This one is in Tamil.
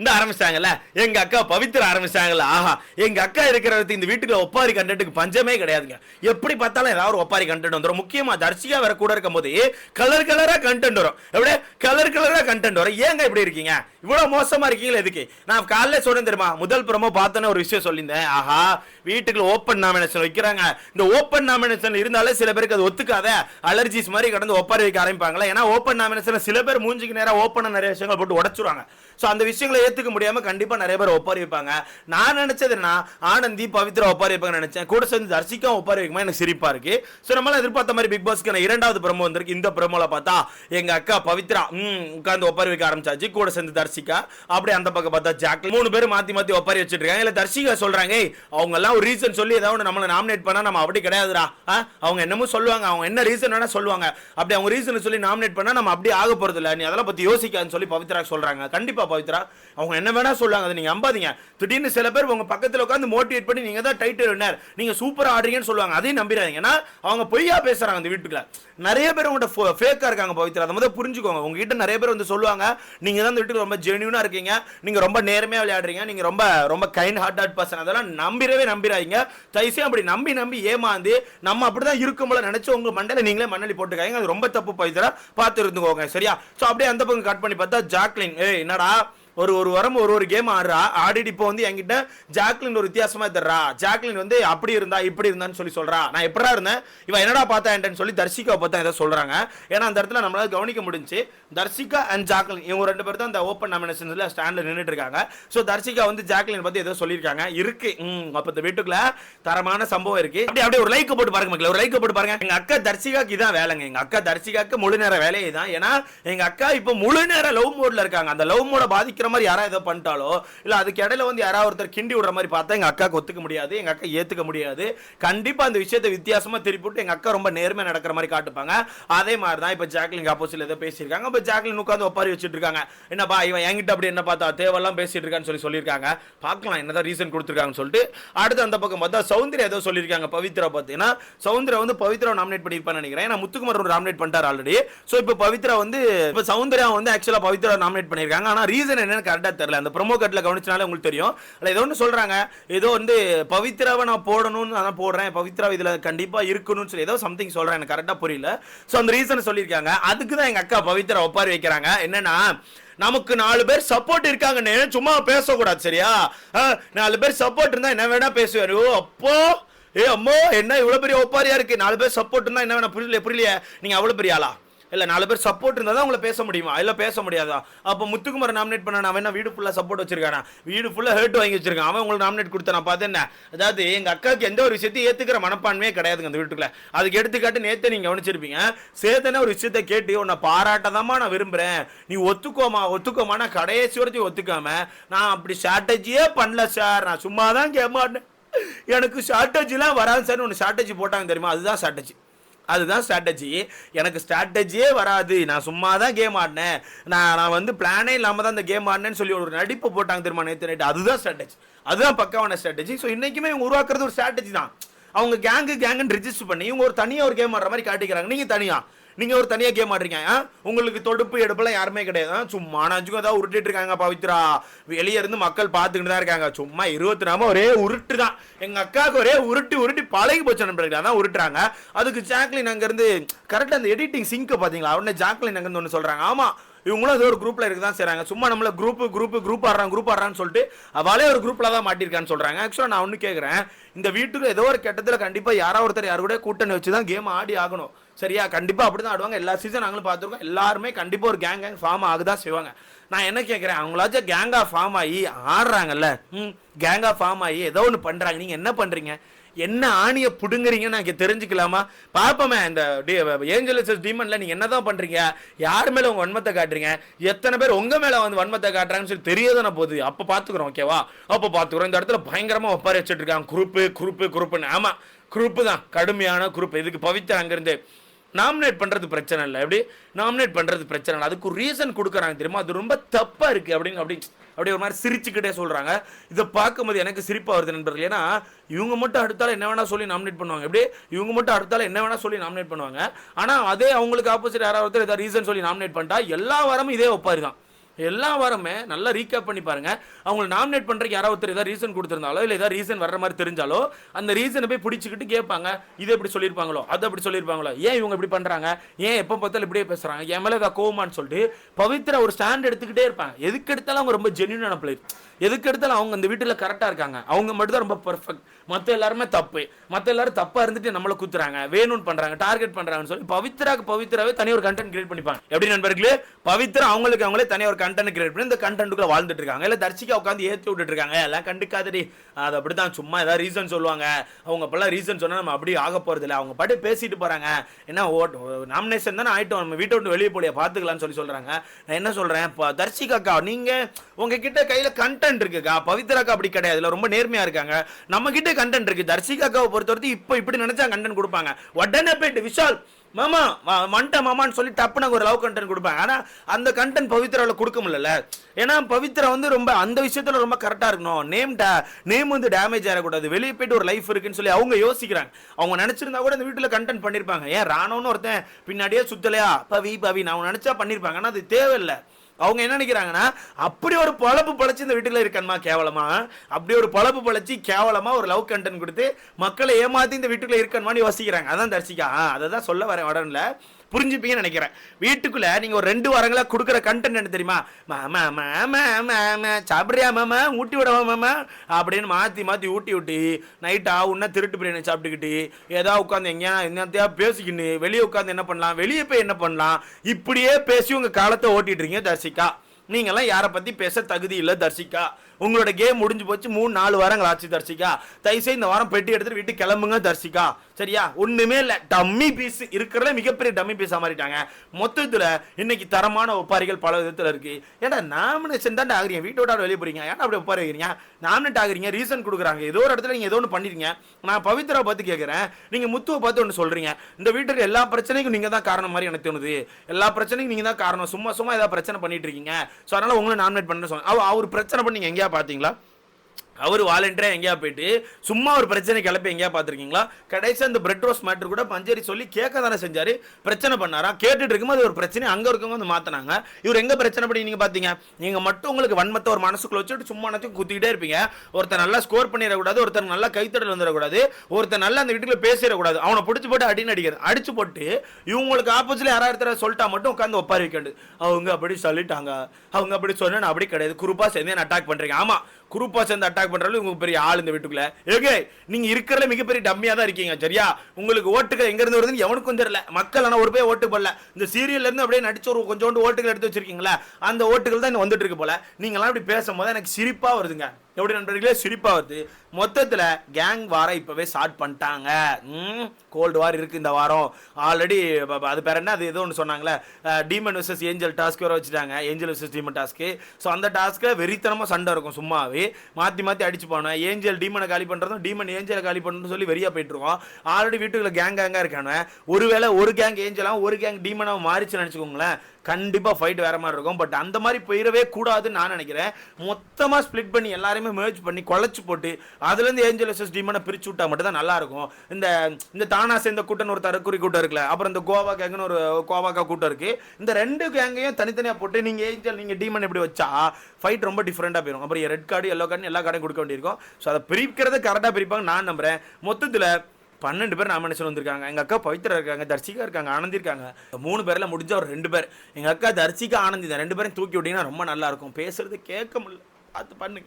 இந்த ஆரம்பிச்சாங்கல்ல? எங்க அக்கா பவித்ரா ஆரம்பிச்சாங்கல்ல. ஆஹா எங்க அக்கா இருக்கிறது இந்த வீட்டுக்கு ஒப்பாரி கண்டென்ட்டுக்கு பஞ்சமே கிடையாதுங்க. எப்படி பார்த்தாலும் ஏதாவது ஒரு ஒப்பாரி கண்டென்ட் வந்துடும் முக்கியமா தர்ஷிகா வேற கூட இருக்கும் போது கலர் கலரா கண்டென்ட் வரும். எப்படியே கலர் கலரா கண்டென்ட் வரும். ஏங்க இப்படி இருக்கீங்க? இவ்வளோ மோசமாக இருக்கீங்களா எதுக்கு? நான் காலைல சொன்னேன் தெரியுமா? முதல் ப்ரோமோ பார்த்தோன்னே ஒரு விஷயம் சொல்லியிருந்தேன். ஆஹா வீட்டுக்குள்ள ஓப்பன் நாமினேஷன் வைக்கிறாங்க. இந்த ஓப்பன் நாமினேஷன் இருந்தாலே சில பேருக்கு அது ஒத்துக்காத அலர்ஜிஸ் மாதிரி கடந்து ஒப்பாரி வைக்க ஆரம்பிப்பாங்களா. ஏன்னா ஓப்பன் நாமினேஷன் சில பேர் மூஞ்சிக்கு நேராக ஓப்பன் நிறைய விஷயங்கள் போட்டு உடச்சிருவாங்க. ஸோ அந்த விஷயங்களை ஏத்துக்க முடியாம கண்டிப்பாக நிறைய பேர் ஒப்பாரி வைப்பாங்க. நான் நினச்சதுன்னா என்ன ஆனந்தி பவித்ரா ஒப்பாரி வைப்பாங்கன்னு நினைச்சேன். கூட சேர்ந்து தர்ஷிகா ஒப்பாரி வைக்குமா எனக்கு சிரிப்பா இருக்கு. ஸோ நம்மளால் எதிர்பார்த்த மாதிரி பிக் பாஸ்க்கு நான் இரண்டாவது ப்ரோமோ வந்திருக்கு. இந்த ப்ரோமோல பார்த்தா எங்க அக்கா பவித்ரா ம் உட்காந்து ஒப்பாரி வைக்க ஆரம்பிச்சாச்சு. கூட சேர்ந்து தர்ஷிகா அப்படியே அந்த பக்கம் பார்த்தா ஜாக் மூணு பேர் மாத்தி மாத்தி ஒப்பாரி வச்சுட்டு இருக்காங்க இல்ல தர்ஷிகா சொல்றாங்க அவங்க எல்லாம் ஒரு ரீசன் சொல்லி ஏதாவது ஒண்ணு நம்மளை நாமினேட் பண்ணா நம்ம அப்படி கிடையாதுடா. அவங்க என்னமோ சொல்லுவாங்க அவங்க என்ன ரீசன் வேணா சொல்லுவாங்க. அப்படி அவங்க ரீசன் சொல்லி நாமினேட் பண்ணா நம்ம அப்படி ஆக போறது இல்லை. நீ அதெல்லாம் பத்தி யோசிக்காதுன்னு சொல்லி பவித்ரா சொல்றாங்க. கண்டிப்பா பவித்ரா. அவங்க என்ன வேணா சொல்லுவாங்க அதை நீங்க நம்பாதீங்க திடீர்னு சில பேர் உங்க பக்கத்துல உட்காந்து மோட்டிவேட் பண்ணி நீங்க தான் டைட்டில் வின்னர் நீங்க சூப்பரா ஆடுறீங்கன்னு சொல்லுவாங்க. அதையும் நம்பிடாதீங்க. ஏன்னா அவங்க பொய்யா பேசுறாங்க அந்த வீட்டுக்குள்ள. நிறைய பேர் உங்கள்கிட்ட ஃபேக்காக இருக்காங்க பவித்ரா. அதை முதல்ல புரிஞ்சுக்கோங்க. உங்ககிட்ட நிறைய பேர் வந்து சொல்லுவாங்க. நீங்க தான் இந்த வீட்டுக்கு ரொம்ப ஜென்யூனாக இருக்கீங்க. நீங்கள் ரொம்ப நேர்மையாக விளையாடுறீங்க. நீங்கள் ரொம்ப ரொம்ப கைண்ட் ஹார்ட்டட் பர்சன் அதெல்லாம் நம்பிடவே நம்பிடாதீங்க. தயவுசெய்து அப்படி நம்பி நம்பி ஏமாந்து நம்ம அப்படிதான் இருக்கும் போல நினச்சி உங்கள் மண்டையில நீங்களே மண்ணலி போட்டுக்காங்க அது ரொம்ப தப்பு பவித்ரா பார்த்து இருந்துக்கோங்க. சரியா? ஸோ அப்படியே அந்த பக்கம் கட் பண்ணி பார்த்தா ஜாக்லின் ஏய் என்னடா? ஒரு ஒரு வாரம் ஒரு ஒரு கேம் ஆடுறா. ஆடிட்டு இப்போ வந்து என்கிட்ட ஜாக்லின் ஒரு வித்தியாசமா தர்றா. ஜாக்லின் வந்து அப்படி இருந்தா இப்படி இருந்தான்னு சொல்லி சொல்றா. நான் எப்படா இருந்தேன்? இவன் என்னடா பார்த்தா சொல்லி தர்ஷிகா பார்த்தா ஏதோ சொல்றாங்க. ஏன்னா அந்த இடத்துல நம்மளால கவனிக்க முடிஞ்சு தர்ஷிகா அண்ட் ஜாக்லின் இவங்க ரெண்டு பேர் தான் அந்த ஓப்பன் நாமினேஷன்ல ஸ்டாண்ட்ல நின்றுட்டு இருக்காங்க. ஸோ தர்ஷிகா வந்து ஜாக்லின் பத்தி ஏதோ சொல்லியிருக்காங்க. இருக்கு. ம் அப்ப இந்த வீட்டுக்குள்ள தரமான சம்பவம் இருக்கு. அப்படி அப்படியே ஒரு லைக் போட்டு பாருங்க மக்கள் ஒரு லைக் போட்டு பாருங்க. எங்க அக்கா தர்ஷிகாக்கு இதான் வேலைங்க. எங்க அக்கா தர்ஷிகாக்கு முழு நேர வேலையை தான். ஏன்னா எங்க அக்கா இப்போ முழு நேர லவ் மோட்ல இருக்காங்க. அந்த லவ் மோட பாதிக்கிற மாதிரி யாராவது ஏதோ பண்ணிட்டாலோ இல்லை அதுக்கு இடையில வந்து யாராவது ஒருத்தர் கிண்டி விடுற மாதிரி பார்த்தா எங்க அக்காவுக்கு ஒத்துக்க முடியாது எங்க அக்கா ஏத்துக்க முடியாது. கண்டிப்பா அந்த விஷயத்தை வித்தியாசமா திருப்பிவிட்டு எங்க அக்கா ரொம்ப நேர்மையாக நடக்கிற மாதிரி காட்டுப்பாங்க. அதே மாதிரி தான் இப்போ ஜாக்லின் ஆப்போசிட்டில் ஏதோ பேசியிருக்காங்க. இப்போ ஜாக்லின் உட்காந்து ஒப்பாரி வச்சுட்டு இருக்காங்க என்னப்பா இவன் என்கிட்ட அப்படி என்ன பார்த்தா தேவையெல்லாம் பேசிட்டு இருக்கான்னு சொல்லி சொல்லியிருக்காங்க. பார்க்கலாம் என்னதான் ரீசன் கொடுத்துருக்காங்கன்னு சொல்லிட்டு. அடுத்து அந்த பக்கம் பார்த்தா சௌந்தர்யா ஏதோ சொல்லியிருக்காங்க பவித்ரா பார்த்தீங்கன்னா. சௌந்தர்யா வந்து பவித்ரா நாமினேட் பண்ணியிருப்பான்னு நினைக்கிறேன். ஏன்னா முத்துக்குமார் ஒரு நாமினேட் பண்ணிட்டார் ஆல்ரெடி ஸோ இப்போ பவித்ரா வந்து இப்போ சௌந்தர்யா வந்து ஆக்சுவலா பவித்ரா நாமினேட் பண்ணியிருக்காங்க. ஆனா ரீசன் என்னன்னு கரெக்டாக தெரியல. அந்த ப்ரோமோ கட்டில் கவனிச்சனால உங்களுக்கு தெரியும். இல்லை ஏதோ ஒன்று சொல்றாங்க. ஏதோ வந்து பவித்ராவை நான் போடணும்னு நான் போடுறேன். பவித்ரா இதுல கண்டிப்பா இருக்கணும்னு சொல்லி ஏதோ சம்திங் சொல்றேன். எனக்கு கரெக்டாக புரியல. ஸோ அந்த ரீசன் சொல்லியிருக்காங்க. அதுக்கு தான் எங்க அக்கா பவித்ரா ஒப்பாரி வைக்கிறாங்க. என்னன்னா நமக்கு நாலு பேர் சப்போர்ட் இருக்காங்கன்னு சும்மா பேசக்கூடாது சரியா? நாலு பேர் சப்போர்ட் இருந்தா என்ன வேணா பேசுவார். ஓ அப்போ! ஏ அம்மோ என்ன இவ்வளவு பெரிய ஒப்பாரியா இருக்கு? நாலு பேர் சப்போர்ட் இருந்தா என்ன வேணா புரியல புரியலையே. நீங்க அவ்வளவு பெரிய ஆளா? இல்லை நாலு பேர் சப்போர்ட் இருந்தால் தான் உங்களை பேச முடியுமா? இல்லை பேச முடியாதா? அப்போ முத்துக்குமார் நாமினேட் பண்ண அவன் என்ன வீடு ஃபுல்லாக சப்போர்ட் வச்சிருக்கானா? வீடு ஃபுல்லாக ஹேர்ட் வாங்கி வச்சிருக்கான். அவன் உங்களுக்கு நாமினேட் கொடுத்த நான் பார்த்தேன் அதாவது எங்கள் அக்காவுக்கு எந்த ஒரு விஷயத்தையும் ஏற்றுக்கிற மனப்பான்மையே கிடையாதுங்க அந்த வீட்டுக்குள்ள. அதுக்கு எடுத்துக்காட்டு நேற்று நீங்கள் கவனிச்சிருப்பீங்க. சேத்தனே ஒரு விஷயத்த கேட்டு உன்னை பாராட்டதாமா நான் விரும்புகிறேன் நீ ஒத்துக்கோமா? ஒத்துக்கோமா? நான் கடைசி வரைக்கும் ஒத்துக்காம நான் அப்படி ஸ்ட்ராட்டஜியே பண்ணல சார் நான் சும்மா தான் கேட்க மாட்டேன் எனக்கு ஷார்ட்டேஜ்லாம் வராது சார் ஒன்று ஷார்ட்டேஜ் போட்டாங்க தெரியுமா? அதுதான் ஷார்ட்டேஜ் அதுதான் ஸ்ட்ராட்டஜி எனக்கு ஸ்ட்ராட்டஜியே வராது. நான் சும்மா தான் கேம் ஆடினேன். நான் நான் வந்து பிளானே இல்லாமல் தான் இந்த கேம் ஆடினேன்னு சொல்லி ஒரு நடிப்பு போட்டாங்க தெரியுமா நேற்று நைட்டு அதுதான் ஸ்ட்ராட்டஜி அதுதான் பக்காவான ஸ்ட்ராட்டஜி ஸோ இன்றைக்குமே இவங்க உருவாக்குறது ஒரு ஸ்ட்ராட்டஜி தான். அவங்க கேங்கு கேங்குன்னு ரிஜிஸ்டர் பண்ணி இவங்க ஒரு தனியாக ஒரு கேம் ஆடுற மாதிரி காட்டிக்கிறாங்க. நீங்கள் தனியாக நீங்கள் ஒரு தனியாக கேம் ஆடுறீங்க ஆ? உங்களுக்கு தொடுப்பு எடுப்பெல்லாம் யாருமே கிடையாது. சும்மா நாச்சுக்கும் ஏதாவது உருட்டிட்டு இருக்காங்க பவித்ரா. வெளியே இருந்து மக்கள் பார்த்துக்கிட்டு தான் இருக்காங்க. சும்மா இருபத்தி நாம ஒரே உருட்டு தான். எங்கள் அக்காவுக்கு ஒரே உருட்டி உருட்டி பழகி போச்சு நண்பர்கள் தான் உருட்டுறாங்க. அதுக்கு ஜாக்லின் அங்கேருந்து கரெக்டாக அந்த எடிட்டிங் சிங்க் பார்த்தீங்களா? உடனே ஜாக்லின் அங்கேருந்து ஒன்று சொல்கிறாங்க ஆமாம் இவங்களும் ஏதோ ஒரு குரூப்பில் இருக்க தான் செய்கிறாங்க சும்மா நம்மள குரூப் குரூப் குரூப் ஆடுறாங்க குரூப் ஆடுறான்னு சொல்லிட்டு அவளே ஒரு குரூப்பில் தான் மாட்டிருக்கான்னு சொல்கிறாங்க ஆக்சுவலாக நான் ஒன்று கேட்குறேன் இந்த வீட்டுக்கு ஏதோ ஒரு கட்டத்தில் கண்டிப்பாக யாரோ ஒருத்தர் யார் கூட கூட்டணி வச்சு தான் கேம் ஆடி ஆகணும். சரியா? கண்டிப்பா அப்படிதான் ஆடுவாங்க. எல்லா சீசன் நாங்களும் பார்த்துருக்கோம். எல்லாருமே கண்டிப்பாக ஒரு கேங் கேங் ஃபார்ம் ஆகுதான் செய்வாங்க. நான் என்ன கேட்குறேன் அவங்களாச்சும் கேங்காக ஃபார்ம் ஆகி ஆடுறாங்கல்ல ம் கேங்காக ஃபார்ம் ஆகி ஏதோ ஒன்று பண்ணுறாங்க நீங்கள் என்ன பண்ணுறீங்க என்ன ஆணியை பிடுங்குறீங்கன்னு நான் தெரிஞ்சுக்கலாமா? பாப்போமே இந்த டீமனில் நீங்கள் என்ன என்னதான் பண்ணுறீங்க யார் மேலே உங்கள் வன்மத்தை காட்டுறீங்க? எத்தனை பேர் உங்கள் மேலே வந்து வன்மத்தை காட்டுறாங்கன்னு சொல்லி தெரியாதானே போகுது. அப்போ பார்த்துக்குறோம் ஓகேவா அப்போ பார்த்துக்குறோம் இந்த இடத்துல பயங்கரமாக ஒப்பாரி வச்சுட்டு இருக்காங்க. குரூப்பு குரூப்பு குரூப்புன்னு. ஆமாம் குரூப்பு தான். கடுமையான குரூப் இதுக்கு பவித்ரா அங்கேருந்து நாமினேட் பண்ணுறது பிரச்சனை இல்லை. எப்படி? நாமினேட் பண்ணுறது பிரச்சனை இல்லை. அதுக்கு ஒரு ரீசன் கொடுக்குறாங்க தெரியுமா? அது ரொம்ப தப்பாக இருக்குது அப்படின்னு அப்படி அப்படியே ஒரு மாதிரி சிரிச்சுக்கிட்டே சொல்கிறாங்க இதை பார்க்கும்போது எனக்கு சிரிப்பாக வருது நண்பர்கள். ஏன்னா இவங்க மட்டும் அடுத்தால என்ன வேணால் சொல்லி நாமினேட் பண்ணுவாங்க. எப்படி? இவங்க மட்டும் அடுத்தால என்ன வேணால் சொல்லி நாமினேட் பண்ணுவாங்க. ஆனால் அதே அவங்களுக்கு ஆப்போசிட் யாராவது ஒருத்தர் ஏதாவது ரீசன் சொல்லி நாமினேட் பண்ணிட்டா எல்லா வாரமும் இதே ஒப்பாரி தான். எல்லா வாரமே நல்லா ரீகேப் பண்ணி பாருங்க. அவங்களை நாமினேட் பண்றதுக்கு யாராவது ஒருத்தர் ஏதாவது ரீசன் கொடுத்துருந்தாலோ இல்லை ஏதாவது ரீசன் வர்ற மாதிரி தெரிஞ்சாலோ அந்த ரீசனை போய் பிடிச்சிக்கிட்டு கேட்பாங்க. இது எப்படி சொல்லியிருப்பாங்களோ அது அப்படி சொல்லியிருப்பாங்களோ. ஏன் இவங்க இப்படி பண்றாங்க? ஏன் எப்போ பார்த்தாலும் இப்படியே பேசுறாங்க? என் மேலே ஏதாவது கோவமான்னு சொல்லிட்டு பவித்ரா ஒரு ஸ்டாண்ட் எடுத்துக்கிட்டே இருப்பாங்க. எதுக்கு எடுத்தாலும் அவங்க ரொம்ப ஜென்யூனான பிளேயர் எதுக்கு எடுத்தாலும் அவங்க அந்த வீட்டில் கரெக்டாக இருக்காங்க. அவங்க மட்டும் தான் ரொம்ப பர்ஃபெக்ட் மற்ற எல்லாருமே தப்பு. மற்ற எல்லாரும் தப்பாக இருந்துட்டு நம்மளை குத்துறாங்க. வேணும்னு பண்ணுறாங்க டார்கெட் பண்ணுறாங்கன்னு சொல்லி பவித்ராக்கு பவித்ராவே தனி ஒரு கண்டென்ட் கிரியேட் பண்ணிப்பாங்க. எப்படி நண்பர்களே? பவித்ரா அவங்களுக்கு அவங்களே தனி ஒரு கண்டென்ட் கிரியேட் பண்ணி இந்த கண்டென்ட்டுக்குள்ள வாழ்ந்துட்டு இருக்காங்க. இல்லை தர்ஷிகா உட்காந்து ஏற்றி விட்டுட்டு இருக்காங்க. எல்லாம் கண்டுக்காதடி. அது அப்படி தான் சும்மா ஏதாவது ரீசன் சொல்லுவாங்க. அவங்க அப்பெல்லாம் ரீசன் சொன்னால் நம்ம அப்படி ஆக போகிறது இல்லை. அவங்க பாட்டு பேசிட்டு போகிறாங்க என்ன ஓட் நாமினேஷன் தானே ஆகிட்டோம் நம்ம வீட்டை விட்டு வெளியே போலியா? பார்த்துக்கலாம்னு சொல்லி சொல்கிறாங்க நான் என்ன சொல்கிறேன் இப்போ தர்ஷிகாக்கா நீங்கள் உங்ககிட்ட கையில் கண்டென்ட் இருக்குக்கா? பவித்ராக்கா அப்படி கிடையாது. இல்லை ரொம்ப நேர்மையாக இருக்காங்க. நம்மக்கிட்ட கண்டென்ட் இருக்குது தர்ஷிகாக்காவை பொறுத்தவரைக்கும் இப்போ இப்படி நினச்சா கண்டென்ட் கொடுப்பாங்க. உடனே போயிட்டு விஷால் மாமா மண்ட மாமான்னு சொல்லி டப்புனாங்க ஒரு லவ் கண்டென்ட் கொடுப்பாங்க. ஆனால் அந்த கண்டென்ட் பவித்ராவில் கொடுக்க முடியல ஏன்னா பவித்ரா வந்து ரொம்ப அந்த விஷயத்தில் ரொம்ப கரெக்டாக இருக்கணும். நேம் நேம் வந்து டேமேஜ் ஆகக்கூடாது வெளியே போயிட்டு ஒரு லைஃப் இருக்குன்னு சொல்லி அவங்க யோசிக்கிறாங்க. அவங்க நினச்சிருந்தா கூட அந்த வீட்டில் கண்டென்ட் பண்ணியிருப்பாங்க ஏன் ராணோன்னு ஒருத்தன் பின்னாடியே சுத்தலையா? பவி பவி நான் நினச்சா பண்ணியிருப்பாங்க ஆனால் அது தேவையில்லை. அவங்க என்ன நினைக்கிறாங்கன்னா அப்படி ஒரு பொழப்பு பழச்சு இந்த வீட்டுல இருக்கணுமா கேவலமா? அப்படி ஒரு பொழப்பு பழச்சு கேவலமா ஒரு லவ் கண்டென்ட் கொடுத்து மக்களை ஏமாத்தி இந்த வீட்டுக்குள்ள இருக்கணுமான்னு யோசிக்கிறாங்க. அதான் தரிசிக்கா அதை தான் சொல்ல வரேன் உடனே புரிஞ்சுப்பீங்கன்னு நினைக்கிறேன். வீட்டுக்குள்ளே நீங்கள் ஒரு ரெண்டு வாரங்களாக கொடுக்குற கண்டென்ட் என்ன தெரியுமா? மாமா மாமா மாமா சாப்பிட்றியா மாமா ஊட்டி விடவா மாமா அப்படின்னு மாற்றி மாற்றி ஊட்டி ஊட்டி நைட்டாக உன்ன திருட்டு பிரியாணி சாப்பிட்டுக்கிட்டு ஏதாவது உட்காந்து எங்கேயா என்னத்தையா பேசிக்கின்னு வெளியே உட்காந்து என்ன பண்ணலாம்? வெளியே போய் என்ன பண்ணலாம்? இப்படியே பேசி உங்கள் காலத்தை ஓட்டிட்டு இருக்கீங்க தர்சிகா நீங்களாம் யாரை பற்றி பேச தகுதி இல்லை தர்ஷிகா. உங்களோட கேம் முடிஞ்சு போச்சு மூணு நாலு வாரங்கள் ஆச்சு தர்ஷிகா. தயவுசெய்து இந்த வாரம் பெட்டி எடுத்துட்டு வீட்டுக்கு கிளம்புங்க தர்ஷிகா. சரியா? ஒண்ணுமே இல்லை. டம்மி பீஸ் இருக்கிறத மிகப்பெரிய டம்மி பீஸாக மாறிட்டாங்க. மொத்தத்தில் இன்னைக்கு தரமான ஒப்பாரிகள் பல விதத்தில் இருக்கு. ஏன்னா நாமினேஷன் தான் ஆகுறீங்க. வீட்டோட வெளியே போறீங்க. ஏன்னா அப்படி ஒப்பாரி வைக்கிறீங்க நாமினேட் ஆகுறீங்க. ரீசன் கொடுக்குறாங்க. ஏதோ ஒரு இடத்துல நீங்கள் ஏதோ ஒன்று பண்ணிருக்கீங்க. நான் பவித்ரா பார்த்து கேட்குறேன் நீங்க முத்துவை பார்த்து ஒன்று சொல்றீங்க. இந்த வீட்டுக்கு எல்லா பிரச்சனைக்கும் நீங்க தான் காரணம் மாதிரி எனக்கு தோணுது. எல்லா பிரச்சனைக்கும் நீங்க தான் காரணம். சும்மா சும்மா ஏதாவது பிரச்சனை பண்ணிட்டு இருக்கீங்க. ஸோ அதனால் உங்களை நாமினேட் பண்ண சொன்னேன். அவர் பிரச்சனை பண்ணிங்க எங்கேயா பாத்தீங்களா? அவர் வாலண்டியராக எங்கேயா போயிட்டு சும்மா ஒரு பிரச்சனை கிளப்பி எங்கேயா பார்த்துருக்கீங்களா? கடைசியாக அந்த பிரெட் ரோஸ் மேட்ரு கூட பஞ்சேரி சொல்லி கேட்க தானே செஞ்சார். பிரச்சனை பண்ணாரா? கேட்டுட்டு இருக்கும்போது ஒரு பிரச்சனை அங்கே இருக்கவங்க வந்து மாத்தினாங்க. இவர் எங்கே பிரச்சனை பண்ணி நீங்கள் பார்த்தீங்க நீங்கள் மட்டும் உங்களுக்கு வன்மத்தை ஒரு மனசுக்குள்ள வச்சுட்டு சும்மா நச்சும் குத்திக்கிட்டே இருப்பீங்க. ஒருத்தர் நல்லா ஸ்கோர் பண்ணிடக்கூடாது ஒருத்தர் நல்லா கைத்தடல் வந்துடக்கூடாது ஒருத்தர் நல்லா அந்த வீட்டுக்குள்ள பேசிடக்கூடாது. அவனை பிடிச்சி போட்டு அடின்னு அடிக்கிறது. அடிச்சு போட்டு இவங்களுக்கு ஆப்போசிட்ல யாராவது ஒருத்தர் சொல்லிட்டா மட்டும் உட்காந்து ஒப்பாரி வைக்கண்டு அவங்க அப்படி சொல்லிட்டாங்க. அவங்க அப்படி சொன்னா அப்படி கிடையாது. குரூப்பாக சேர்ந்து அட்டாக் பண்ணுறீங்க ஆமா குரூப்பா சேர்ந்து அட்டாக் பண்றாலும் இவங்க பெரிய ஆள் இந்த வீட்டுக்குள்ள. ஏகே நீங்க இருக்கிறதுல மிகப்பெரிய டம்மியா தான் இருக்கீங்க சரியா? உங்களுக்கு ஓட்டுகள் எங்க இருந்து வருதுன்னு எவனுக்கும் தெரியல. மக்கள் ஆனா ஒரு பேர் ஓட்டு போடல. இந்த சீரியல்ல இருந்து அப்படியே நடிச்சு ஒரு கொஞ்சோண்டு ஓட்டுகள் எடுத்து வச்சிருக்கீங்களா அந்த ஓட்டுகள் தான் இன்னும் வந்துட்டு இருக்கு போல. நீங்களாம் இப்படி பேசும்போது எனக்கு சிரிப்பா வருதுங்க. எப்படி நண்பர்களே? சிரிப்பாக வருது மொத்தத்தில் கேங் வாரம் இப்போவே ஸ்டார்ட் பண்ணிட்டாங்க. கோல்டு வார் இருக்குது இந்த வாரம். ஆல்ரெடி அது பேர் என்ன? அது ஏதோ ஒன்று சொன்னாங்களே டீமன் விசஸ் ஏஞ்சல் டாஸ்க் வர வச்சுட்டாங்க. Angel wishes demon task so அந்த டாஸ்க்கில் வெறித்தனமாக சண்டை இருக்கும் சும்மாவே. மாற்றி மாற்றி அடிச்சு போனேன் ஏஞ்சல் டீமனை காலி பண்ணுறதும் டீமன் ஏஞ்சலை காலி பண்ணுறதும் சொல்லி வெறியா போயிட்டுருக்கோம் ஆல்ரெடி வீட்டுக்குள்ள கேங் கேங்காக இருக்கானு ஒருவேளை ஒரு கேங் ஏஞ்சலாகவும் ஒரு கேங் டீமனாக மாறிச்சுன்னு நினச்சிக்கோங்களேன். கண்டிப்பாக ஃபைட் வேற மாதிரி இருக்கும். பட் அந்த மாதிரி போயிடவே கூடாதுன்னு நான் நினைக்கிறேன். மொத்தமாக ஸ்ப்ளிட் பண்ணி எல்லாரையுமே மேர்ஜ் பண்ணி குழச்சி போட்டு அதுலேருந்து ஏஞ்சல் டீமனை பிரிச்சு விட்டா மட்டும் தான் நல்லாயிருக்கும் இந்த இந்த தானா சேர்ந்த கூட்டம் ஒரு தரக்குறி கூட்டம் இருக்குல்ல அப்புறம் இந்த கோவா கேங்குன்னு ஒரு கோவாக்கா கூட்டம் இருக்குது இந்த ரெண்டு கேங்கையும் தனித்தனியாக போட்டு நீங்கள் ஏஞ்சல் நீங்கள் டீமன் எப்படி வச்சா ஃபைட் ரொம்ப டிஃப்ரெண்ட்டாக போயிடும் அப்புறம் ரெட் கார்டு எல்லோ கார்டு எல்லா கார்டையும் கொடுக்க வேண்டியிருக்கும். ஸோ அதை பிரிக்கிறது கரெக்டாக பிரிப்பாங்க நான் நம்புகிறேன் மொத்தத்தில் பன்னெண்டு பேர் நாமினேஷன் வந்திருக்காங்க. எங்கள் அக்கா பவித்ரா இருக்காங்க தர்ஷிகா இருக்காங்க ஆனந்தி இருக்காங்க. மூணு பேரில் முடிஞ்ச ஒரு ரெண்டு பேர். எங்கள் அக்கா தர்ஷிகா ஆனந்தி தான் ரெண்டு பேரும் தூக்கி விட்டிங்கன்னா ரொம்ப நல்லாயிருக்கும் பேசுகிறது கேட்க முடியல. பார்த்து பண்ணுங்க.